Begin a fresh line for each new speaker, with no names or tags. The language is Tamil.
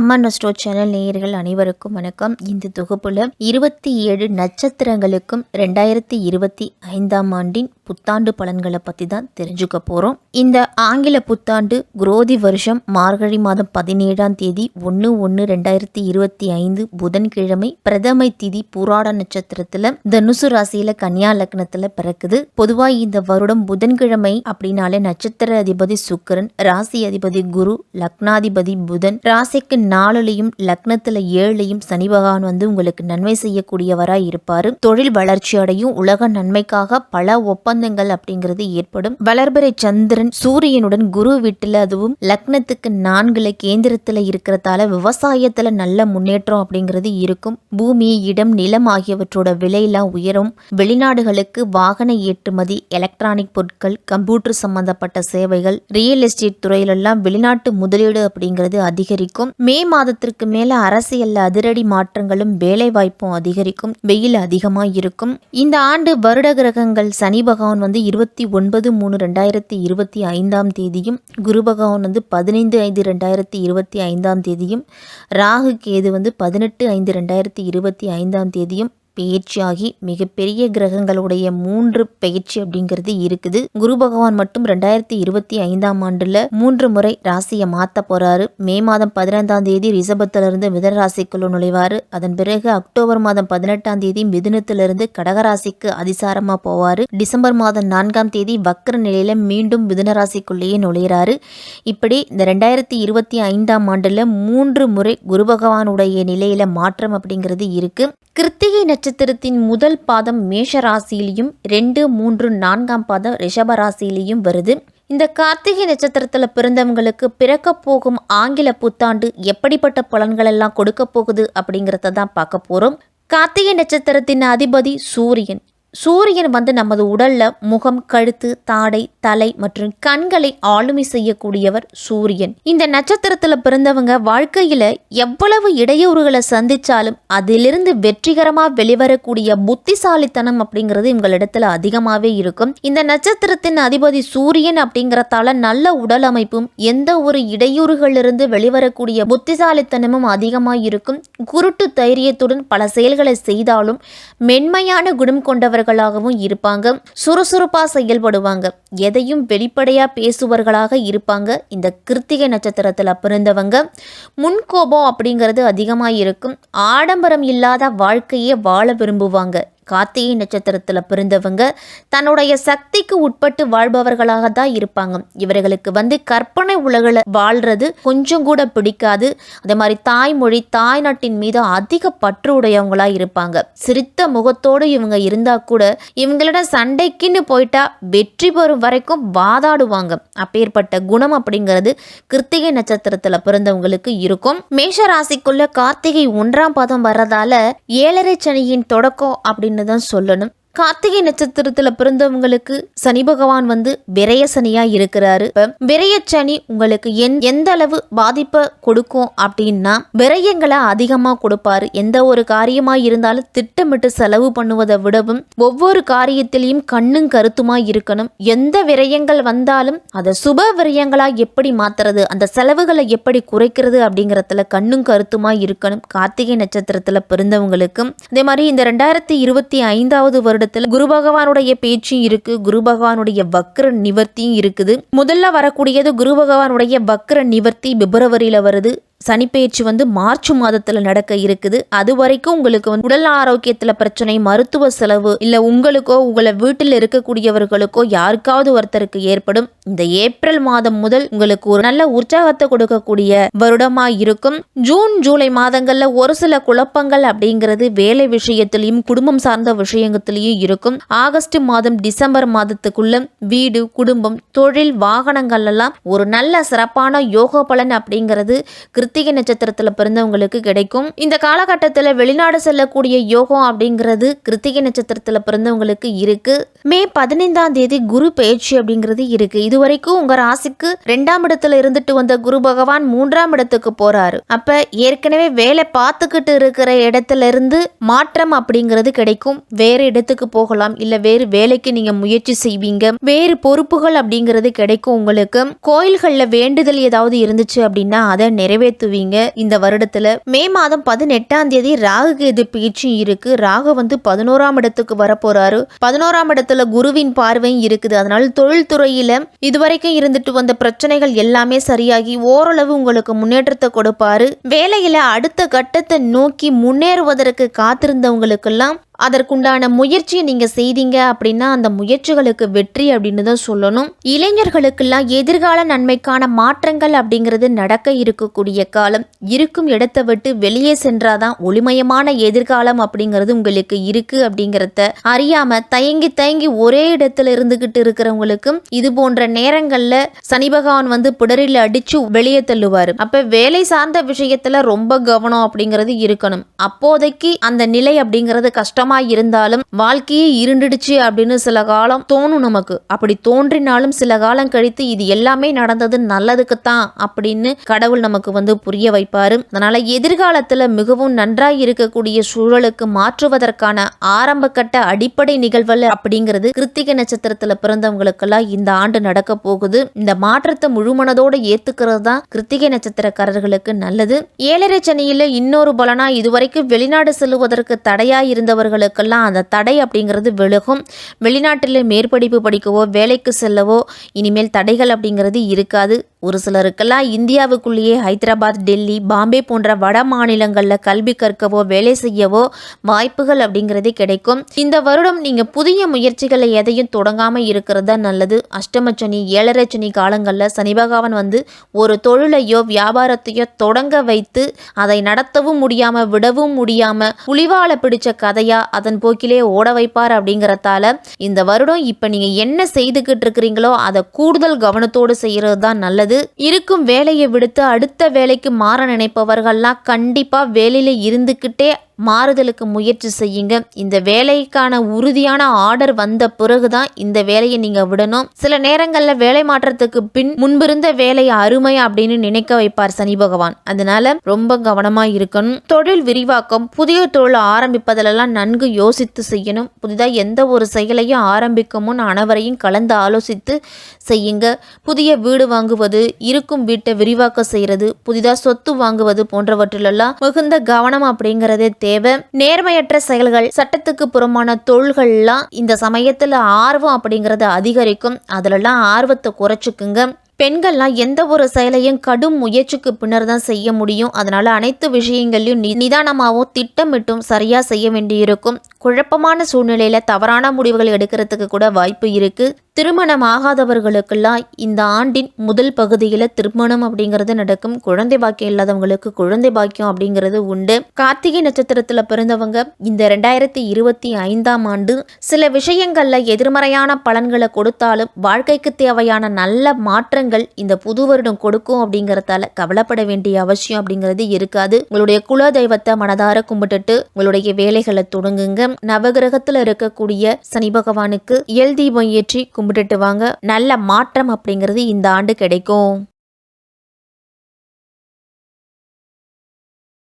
அம்மா நஸ்டோ சேனல் நேயர்கள் அனைவருக்கும் வணக்கம். இந்த தொகுப்புல இருபத்தி ஏழு நட்சத்திரங்களுக்கும் ரெண்டாயிரத்தி இருபத்தி ஐந்தாம் ஆண்டின் புத்தாண்டு பலன்களை பற்றி தான் தெரிஞ்சுக்க போகிறோம் இந்த ஆங்கில புத்தாண்டு குரோதி வருஷம் மார்கழி மாதம் பதினேழாம் தேதி ஒன்று ஒன்று ரெண்டாயிரத்தி இருபத்தி ஐந்து புதன்கிழமை பிரதமை திதி புராட நட்சத்திரத்தில் தனுசு ராசியில் கன்னியா லக்னத்தில் பிறக்குது. பொதுவாக இந்த வருடம் புதன்கிழமை அப்படின்னாலே நட்சத்திர அதிபதி சுக்கரன் ராசி அதிபதி குரு லக்னாதிபதி புதன் ராசிக்கு நாலுலையும் லக்னத்துல ஏழுலையும் சனி பகவான் வந்து உங்களுக்கு நன்மை செய்யக்கூடியவராய் இருப்பாரு. தொழில் வளர்ச்சி அடையும் உலக நன்மைக்காக பல ஒப்பந்தங்கள் அப்படிங்கிறது ஏற்படும். வளர்பிறை சந்திரன் சூரியனுடன் குரு வீட்டுல அதுவும் லக்னத்துக்கு நான்குல கேந்திரத்துல இருக்கிறதால விவசாயத்துல நல்ல முன்னேற்றம் அப்படிங்கிறது இருக்கும். பூமி இடம் நிலம் ஆகியவற்றோட விலையெல்லாம் உயரும். வெளிநாடுகளுக்கு வாகன ஏற்றுமதி எலக்ட்ரானிக் பொருட்கள் கம்ப்யூட்டர் சம்பந்தப்பட்ட சேவைகள் ரியல் எஸ்டேட் துறையிலெல்லாம் வெளிநாட்டு முதலீடு அப்படிங்கிறது அதிகரிக்கும். மே மாதத்திற்கு மேல அரசியல் அதிரடி மாற்றங்களும் வேலைவாய்ப்பும் அதிகரிக்கும் வெயில் அதிகமாக இருக்கும் இந்த ஆண்டு வருட கிரகங்கள் சனி பகவான் வந்து இருபத்தி ஒன்பது மூணு ரெண்டாயிரத்தி இருபத்தி ஐந்தாம் தேதியும் குரு பகவான் வந்து பதினைந்து ஐந்து ரெண்டாயிரத்தி இருபத்தி ஐந்தாம் தேதியும் ராகு கேது வந்து பதினெட்டு ஐந்து ரெண்டாயிரத்தி இருபத்தி ஐந்தாம் தேதியும் பெயர்ச்சியாகி மிகப்பெரிய கிரகங்களுடைய மூன்று பெயர்ச்சி அப்படிங்கிறது இருக்குது. குரு பகவான் மட்டும் ரெண்டாயிரத்தி இருபத்தி ஐந்தாம் ஆண்டுல மூன்று முறை ராசியை மாத்த போறாரு. மே மாதம் பதினைந்தாம் தேதி ரிசபத்திலிருந்து மிதன ராசிக்குள்ள நுழைவாரு. அதன் பிறகு அக்டோபர் மாதம் பதினெட்டாம் தேதி மிதுனத்திலிருந்து கடகராசிக்கு அதிசாரமா போவாரு. டிசம்பர் மாதம் நான்காம் தேதி வக்ர நிலையில மீண்டும் மிதுன ராசிக்குள்ளேயே நுழையிறாரு. இப்படி இந்த ரெண்டாயிரத்தி இருபத்தி ஐந்தாம் ஆண்டுல மூன்று முறை குரு பகவானுடைய நிலையில மாற்றம் அப்படிங்கிறது இருக்கு. கிருத்திகை நட்சத்திரத்தின் முதல் பாதம் மேஷ ராசியிலையும் ரெண்டு மூன்று நான்காம் பாதம் ரிஷப ராசியிலையும் வருது. இந்த கார்த்திகை நட்சத்திரத்தில் பிறந்தவங்களுக்கு பிறக்க போகும் ஆங்கில புத்தாண்டு எப்படிப்பட்ட பலன்களெல்லாம் கொடுக்க போகுது அப்படிங்கிறத தான் பார்க்க போகிறோம் கார்த்திகை நட்சத்திரத்தின் அதிபதி சூரியன். சூரியன் வந்து நமது உடல்ல முகம் கழுத்து தாடை தலை மற்றும் கண்களை ஆளுமை செய்யக்கூடியவர் சூரியன். இந்த நட்சத்திரத்துல பிறந்தவங்க வாழ்க்கையில எவ்வளவு இடையூறுகளை சந்திச்சாலும் அதிலிருந்து வெற்றிகரமா வெளிவரக்கூடிய புத்திசாலித்தனம் அப்படிங்கிறது இவங்களிடத்துல அதிகமாவே இருக்கும். இந்த நட்சத்திரத்தின் அதிபதி சூரியன் அப்படிங்கிறதால நல்ல உடல் அமைப்பும் எந்த ஒரு இடையூறுகளிலிருந்து வெளிவரக்கூடிய புத்திசாலித்தனமும் அதிகமாக இருக்கும் குருட்டு தைரியத்துடன் பல செயல்களை செய்தாலும் மென்மையான குணம் கொண்டவர் பேசுபவர்களாகவும் இருப்பாங்க. சுறுசுறுப்பா செயல்படுவாங்க. எதையும் வெளிப்படையா பேசுபவர்களாக இருப்பாங்க. இந்த கிருத்திகை நட்சத்திரத்தில் பிறந்தவங்க. முன்கோபம் அப்படிங்கிறது அதிகமாக இருக்கும் ஆடம்பரம் இல்லாத வாழ்க்கையே வாழ விரும்புவாங்க. கார்த்திகை நட்சத்திரத்தில் பிறந்தவங்க தன்னுடைய சக்திக்கு உட்பட்டு வாழ்பவர்களாக தான் இருப்பாங்க. இவர்களுக்கு வந்து கற்பனை உலகில் வாழ்றது கொஞ்சம் கூட பிடிக்காது. அதே மாதிரி தாய்மொழி தாய்நாட்டின் மீது அதிக பற்று உடையவங்களா இருப்பாங்க. சிரித்த முகத்தோடு இவங்க இருந்தா கூட இவங்களோட சண்டைக்குன்னு போயிட்டா வெற்றி பெறும் வரைக்கும் வாதாடுவாங்க. அப்பேற்பட்ட குணம் அப்படிங்கிறது கிருத்திகை நட்சத்திரத்தில் பிறந்தவங்களுக்கு இருக்கும். மேஷ ராசிக்குள்ள கார்த்திகை ஒன்றாம் பாதம் வர்றதால ஏழரை சனியின் தொடக்கம் அப்படின்னு அப்படின்னு தான் சொல்லணும். கார்த்திகை நட்சத்திரத்துல பிறந்தவங்களுக்கு சனி பகவான் வந்து விரைய சனியா இருக்கிறாரு. விரைய சனி உங்களுக்கு என் எந்த அளவு பாதிப்பை கொடுக்கும் அப்படின்னா விரயங்களை அதிகமா கொடுப்பாரு. எந்த ஒரு காரியமா இருந்தாலும் திட்டமிட்டு செலவு பண்ணுவதை விடவும் ஒவ்வொரு காரியத்திலையும் கண்ணும் கருத்துமா இருக்கணும். எந்த விரயங்கள் வந்தாலும் அதை சுப விரயங்களா எப்படி மாத்துறது அந்த செலவுகளை எப்படி குறைக்கிறது அப்படிங்கறதுல கண்ணும் கருத்துமா இருக்கணும். கார்த்திகை நட்சத்திரத்துல பிறந்தவங்களுக்கும் அதே மாதிரி இந்த ரெண்டாயிரத்தி இருபத்தி ஐந்தாவது வருடம் வருடத்துல குரு பகவானுடைய பேச்சும் இருக்கு குரு பகவானுடைய வக்ர நிவர்த்தியும் இருக்குது. முதல்ல வரக்கூடியது குரு பகவானுடைய வக்ர நிவர்த்தி பிப்ரவரியில வருது. சனிப்பெயர்ச்சி வந்து மார்ச் மாதத்தில் நடக்க இருக்குது. அது வரைக்கும் உங்களுக்கு வந்து உடல் ஆரோக்கியத்தில் பிரச்சனை மருத்துவ செலவு இல்லை உங்களுக்கோ உங்களை வீட்டில் இருக்கக்கூடியவர்களுக்கோ யாருக்காவது ஒருத்தருக்கு ஏற்படும். இந்த ஏப்ரல் மாதம் முதல் உங்களுக்கு ஒரு நல்ல உற்சாகத்தை கொடுக்கக்கூடிய வருடமா இருக்கும். ஜூன் ஜூலை மாதங்கள்ல ஒரு சில குழப்பங்கள் அப்படிங்கிறது வேலை விஷயத்திலையும் குடும்பம் சார்ந்த விஷயத்திலையும் இருக்கும். ஆகஸ்ட் மாதம் டிசம்பர் மாதத்துக்குள்ள வீடு குடும்பம் தொழில் வாகனங்கள் எல்லாம் ஒரு நல்ல சிறப்பான யோக பலன் அப்படிங்கிறது கிருத்திகை நட்சத்திரத்தில் பிறந்தவங்களுக்கு கிடைக்கும். இந்த காலகட்டத்தில் வெளிநாடு செல்லக்கூடிய யோகம் அப்படிங்கிறது கிருத்திகை நட்சத்திரத்தில் பிறந்தவங்களுக்கு இருக்கு. மே பதினைந்தாம் தேதி குரு பயிற்சி அப்படிங்கிறது இருக்கு. இது வரைக்கும் உங்க ராசிக்கு ரெண்டாம் இடத்துல இருந்துட்டு வந்த குரு பகவான் மூன்றாம் இடத்துக்கு போறாரு. அப்ப ஏற்கனவே வேலை பார்த்துக்கிட்டு இருக்கிற இடத்துல இருந்து மாற்றம் அப்படிங்கிறது கிடைக்கும். வேறு இடத்துக்கு போகலாம். இல்ல வேறு வேலைக்கு நீங்க முயற்சி செய்வீங்க. வேறு பொறுப்புகள் அப்படிங்கிறது கிடைக்கும் உங்களுக்கு. கோயில்கள்ல வேண்டுதல் ஏதாவது இருந்துச்சு அப்படின்னா அதை நிறைவேற்ற செலுத்துவீங்க. இந்த வருடத்துல மே மாதம் பதினெட்டாம் தேதி ராகு கேது பயிற்சியும் இருக்கு. ராகு வந்து பதினோராம் இடத்துக்கு வரப்போறாரு. பதினோராம் இடத்துல குருவின் பார்வையும் இருக்குது. அதனால தொழில்துறையில இதுவரைக்கும் இருந்துட்டு வந்த பிரச்சனைகள் எல்லாமே சரியாகி ஓரளவு உங்களுக்கு முன்னேற்றத்தை கொடுப்பாரு. வேலையில அடுத்த கட்டத்தை நோக்கி முன்னேறுவதற்கு காத்திருந்தவங்களுக்கெல்லாம் அதற்குண்டான முயற்சியை நீங்க செய்தீங்க அப்படின்னா அந்த முயற்சிகளுக்கு வெற்றி அப்படின்னு தான் சொல்லணும். இளைஞர்களுக்கெல்லாம் எதிர்கால நன்மைக்கான மாற்றங்கள் அப்படிங்கிறது நடக்க இருக்கக்கூடிய காலம். இருக்கும் இடத்தை விட்டு வெளியே சென்றாதான் ஒளிமயமான எதிர்காலம் அப்படிங்கிறது உங்களுக்கு இருக்கு அப்படிங்கிறத அறியாம தயங்கி தயங்கி ஒரே இடத்துல இருந்துகிட்டு இருக்கிறவங்களுக்கும் இது போன்ற நேரங்கள்ல சனி பகவான் வந்து பிடரில் அடிச்சு வெளியே தள்ளுவாரு. அப்ப வேலை சார்ந்த விஷயத்துல ரொம்ப கவனம் அப்படிங்கிறது இருக்கணும். அப்போதைக்கு அந்த நிலை அப்படிங்கிறது கஷ்டம் இருந்தாலும் வாழ்க்கையே இருண்டுடுச்சு அப்படின்னு சில காலம் தோணும் நமக்கு. அப்படி தோன்றினாலும் சில காலம் கழித்து இது எல்லாமே நடந்தது நல்லதுக்குத்தான் அப்படின்னு கடவுள் நமக்கு வந்து புரிய வைப்பாரு. அதனால எதிர்காலத்துல மிகவும் நன்றாய் இருக்கக்கூடிய சூழலுக்கு மாற்றுவதற்கான ஆரம்ப கட்ட அடிப்படை நிகழ்வுகள் அப்படிங்கிறது கிருத்திகை நட்சத்திரத்துல பிறந்தவங்களுக்கெல்லாம் இந்த ஆண்டு நடக்க போகுது. இந்த மாற்றத்தை முழுமனதோட ஏத்துக்கிறது தான் கிருத்திகை நட்சத்திரக்காரர்களுக்கு நல்லது. ஏழரை சனியில இன்னொரு பலனா இதுவரைக்கும் வெளிநாடு செல்லுவதற்கு தடையா இருந்தவர்கள் இருந்தவர்களுக்கெல்லாம் அந்த தடை அப்படிங்கிறது விலகும். வெளிநாட்டில் மேற்படிப்பு படிக்கவோ வேலைக்கு செல்லவோ இனிமேல் தடைகள் அப்படிங்கிறது இருக்காது. ஒரு சிலருக்கெல்லாம் இந்தியாவுக்குள்ளேயே ஹைதராபாத் டெல்லி பாம்பே போன்ற வட மாநிலங்களில் கல்வி கற்கவோ வேலை செய்யவோ வாய்ப்புகள் அப்படிங்கிறது கிடைக்கும். இந்த வருடம் நீங்கள் புதிய முயற்சிகளை எதையும் தொடங்காமல் இருக்கிறது தான் நல்லது. அஷ்டமச்சனி ஏழரை சனி காலங்களில் சனி பகவான் வந்து ஒரு தொழிலையோ வியாபாரத்தையோ தொடங்க வைத்து அதை நடத்தவும் முடியாமல் விடவும் முடியாமல் புலிவால பிடிச்ச கதையாக அதன் போக்கிலே ஓட வைப்பார் அப்படிங்கிறதால இந்த வருடம் இப்போ நீங்கள் என்ன செய்துக்கிட்டு இருக்கிறீங்களோ அதை கூடுதல் கவனத்தோடு செய்கிறது தான் நல்லது. இருக்கும் வேலையை விடுத்து அடுத்த வேலைக்கு மாற நினைப்பவர்கள்லாம் கண்டிப்பாக வேலையில் இருந்துக்கிட்டே மாறுதலுக்கு முயற்சி செய்யுங்க. இந்த வேலைக்கான உறுதியான ஆர்டர் வந்த பிறகுதான் இந்த வேலையை நீங்க விடணும். சில நேரங்களில் வேலை மாற்றத்துக்கு பின் முன்பிருந்த வேலை அருமை அப்படின்னு நினைக்க வைப்பார் சனி பகவான். அதனால ரொம்ப கவனமா இருக்கணும். தொழில் விரிவாக்கம் புதிய தொழில் ஆரம்பிப்பதிலெல்லாம் நன்கு யோசித்து செய்யணும். புதிதாக எந்த ஒரு செயலையும் ஆரம்பிக்கும் முன் அனைவரையும் கலந்து ஆலோசித்து செய்யுங்க. புதிய வீடு வாங்குவது இருக்கும் வீட்டை விரிவாக்கம் செய்யறது புதிதாக சொத்து வாங்குவது போன்றவற்றிலெல்லாம் மிகுந்த கவனம் அப்படிங்கிறதே தேவை நேர்மையற்ற செயல்கள் சட்டத்துக்கு புறமான தொழில்கள்லாம் இந்த சமயத்தில் ஆர்வம் அப்படிங்கிறது அதிகரிக்கும். அதிலெல்லாம் ஆர்வத்தை குறைச்சிக்குங்க. பெண்கள்லாம் எந்த ஒரு செயலையும் கடும் முயற்சிக்கு பின்னர் தான் செய்ய முடியும். அதனால் அனைத்து விஷயங்களையும் நி- நிதானமாகவும் திட்டமிட்டும் சரியாக செய்ய வேண்டியிருக்கும். குழப்பமான சூழ்நிலையில் தவறான முடிவுகள் எடுக்கிறதுக்கு கூட வாய்ப்பு இருக்குது திருமணம் ஆகாதவர்களுக்கெல்லாம் இந்த ஆண்டின் முதல் பகுதியில் திருமணம் அப்படிங்கிறது நடக்கும். குழந்தை பாக்கியம் இல்லாதவங்களுக்கு குழந்தை பாக்கியம் அப்படிங்கிறது உண்டு. கார்த்திகை நட்சத்திரத்தில் பிறந்தவங்க இந்த ரெண்டாயிரத்தி இருபத்தி ஐந்தாம் ஆண்டு சில விஷயங்களில் எதிர்மறையான பலன்களை கொடுத்தாலும் வாழ்க்கைக்கு தேவையான நல்ல மாற்றங்கள் இந்த புது வருடம் கொடுக்கும் அப்படிங்கறதால கவலைப்பட வேண்டிய அவசியம் அப்படிங்கிறது இருக்காது. உங்களுடைய குல தெய்வத்தை மனதார கும்பிட்டுட்டு உங்களுடைய வேலைகளை தொடங்குங்க. நவகிரகத்துல இருக்கக்கூடிய சனி பகவானுக்கு இயல் தீபம் ஏற்றி கும்பிட்டுட்டு வாங்க. நல்ல மாற்றம் அப்படிங்கிறது இந்த ஆண்டு கிடைக்கும்.